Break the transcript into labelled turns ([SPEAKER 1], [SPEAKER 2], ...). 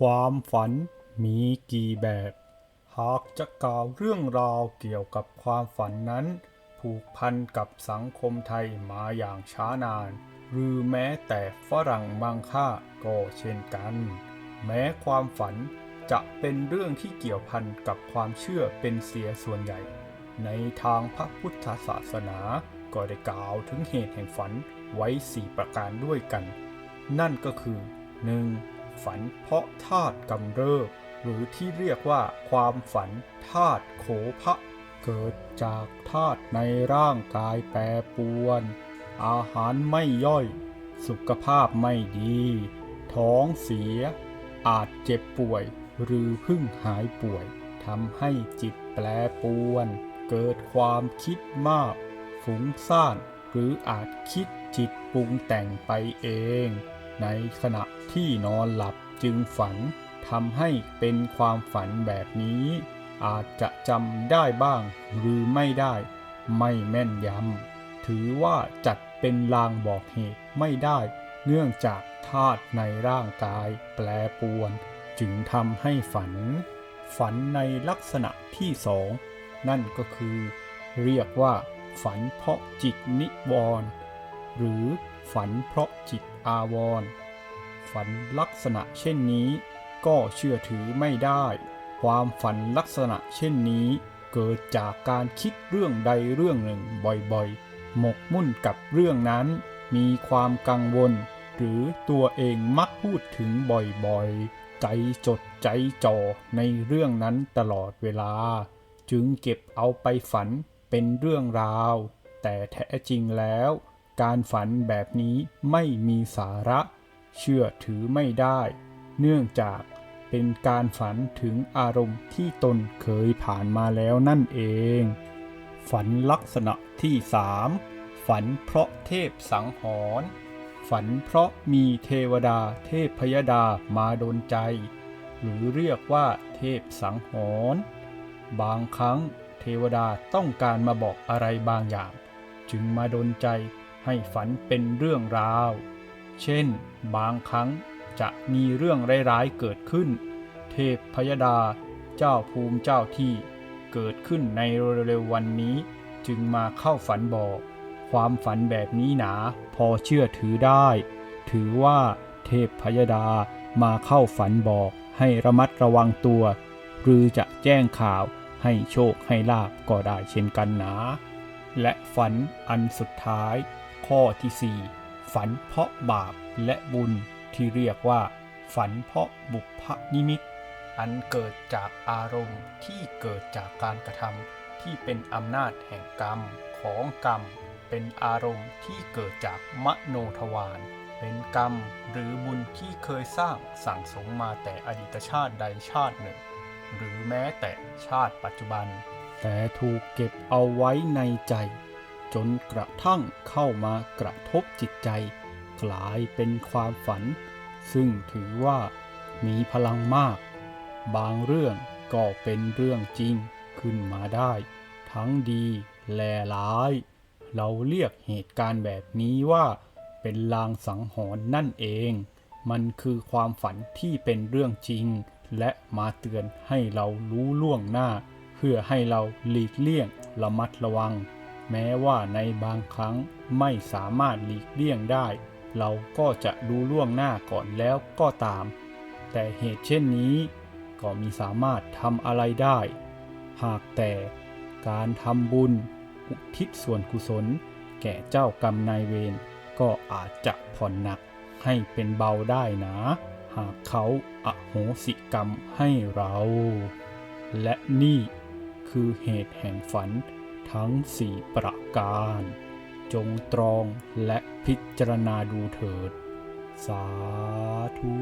[SPEAKER 1] ความฝันมีกี่แบบ หากจะกล่าวเรื่องราวเกี่ยวกับความฝันนั้น ผูกพันกับสังคมไทยมาอย่างช้านาน หรือแม้แต่ฝรั่งบางค่าก็เช่นกัน แม้ความฝันจะเป็นเรื่องที่เกี่ยวพันกับความเชื่อเป็นเสียส่วนใหญ่ ในทางพระพุทธศาสนาก็ได้กล่าวถึงเหตุแห่งฝันไว้ 4 ประการด้วยกัน นั่นก็คือ 1. ฝันเพราะธาตุกำเริบหรือที่เรียกว่าความฝันธาตุโขพะเกิดจากธาตุในร่างกายแปรปรวน อาหารไม่ย่อย สุขภาพไม่ดี ท้องเสีย อาจเจ็บป่วยหรือเพึ่งหายป่วยทำให้จิตแปรปรวน เกิดความคิดมากฟุ้งซ่าน หรืออาจคิดจิตปรุงแต่งไปเอง ในขณะที่นอนหลับจึงฝันทำให้เป็นความฝันแบบนี้ อาจจะจำได้บ้างหรือไม่ได้ ไม่แม่นยำถือว่าจัดเป็นลางบอกเหตุไม่ได้ เนื่องจากธาตุในร่างกายแปรปรวน จึงทำให้ฝัน ฝันในลักษณะที่สองนั่นก็คือ เรียกว่า ฝันเพราะจิตนิวรณ์ หรือฝันเพราะจิตอาวรณ์ฝันลักษณะเช่นนี้ ก็เชื่อถือไม่ได้ ความฝันลักษณะเช่นนี้ เกิดจากการคิดเรื่องใดเรื่องหนึ่งบ่อยๆ หมกมุ่นกับเรื่องนั้น มีความกังวล หรือตัวเองมักพูดถึงบ่อยๆ ใจจดใจจ่อในเรื่องนั้นตลอดเวลา จึงเก็บเอาไปฝันเป็นเรื่องราว แต่แท้จริงแล้ว การฝันแบบนี้ไม่มีสาระ เชื่อถือไม่ได้ เนื่องจากเป็นการฝันถึงอารมณ์ที่ตนเคยผ่านมาแล้วนั่นเอง ฝันลักษณะที่สามฝันเพราะเทพสังหรณ์ฝันเพราะมีเทวดาเทพพยดามาดนใจ หรือเรียกว่าเทพสังหรณ์บางครั้งเทวดาต้องการมาบอกอะไรบางอย่าง จึงมาดนใจ ให้ฝันเป็นเรื่องราว เช่น บางครั้งจะมีเรื่องร้ายๆเกิดขึ้น เทพพยดา เจ้าภูมิเจ้าที่ เกิดขึ้นในเร็วๆวันนี้ จึงมาเข้าฝันบอก ความฝันแบบนี้หนาพอเชื่อถือได้ ถือว่าเทพพยดามาเข้าฝันบอกให้ระมัดระวังตัว หรือจะแจ้งข่าวให้โชคให้ลาบก็ได้เช่นกันนะ และฝันอันสุดท้าย ข้อที่ 4 ฝันเพราะบาปและบุญที่เรียกว่า ฝันเพราะบุพนิมิต อันเกิดจากอารมณ์ที่เกิดจากการกระทำที่เป็นอำนาจแห่งกรรมของกรรม เป็นอารมณ์ที่เกิดจากมโนทวารเป็นกรรมหรือบุญที่เคยสร้างสั่งสมมาแต่อดีตชาติใดชาติหนึ่ง หรือแม้แต่ชาติปัจจุบัน แต่ถูกเก็บเอาไว้ในใจ จนกระทั่งเข้ามากระทบจิตใจ กลายเป็นความฝัน ซึ่งถือว่ามีพลังมาก บางเรื่องก็เป็นเรื่องจริงขึ้นมาได้ ทั้งดีและร้าย เราเรียกเหตุการณ์แบบนี้ว่าเป็นลางสังหรณ์นั่นเอง มันคือความฝันที่เป็นเรื่องจริง และมาเตือนให้เรารู้ล่วงหน้า เพื่อให้เราหลีกเลี่ยงระมัดระวัง แม้ว่าในบางครั้งไม่สามารถหลีกเลี่ยงได้ เราก็จะรู้ล่วงหน้าก่อนแล้วก็ตาม แต่เหตุเช่นนี้ ก็มีสามารถทำอะไรได้ หากแต่การทำบุญ อุทิศส่วนกุศล แก่เจ้ากรรมนายเวรก็อาจจะผ่อนหนักให้เป็นเบาได้นะ หากเขาอโหสิกรรมให้เรา และนี่คือเหตุแห่งฝัน ทั้งสี่ประการ จงตรองและพิจารณาดูเถิด สาธุ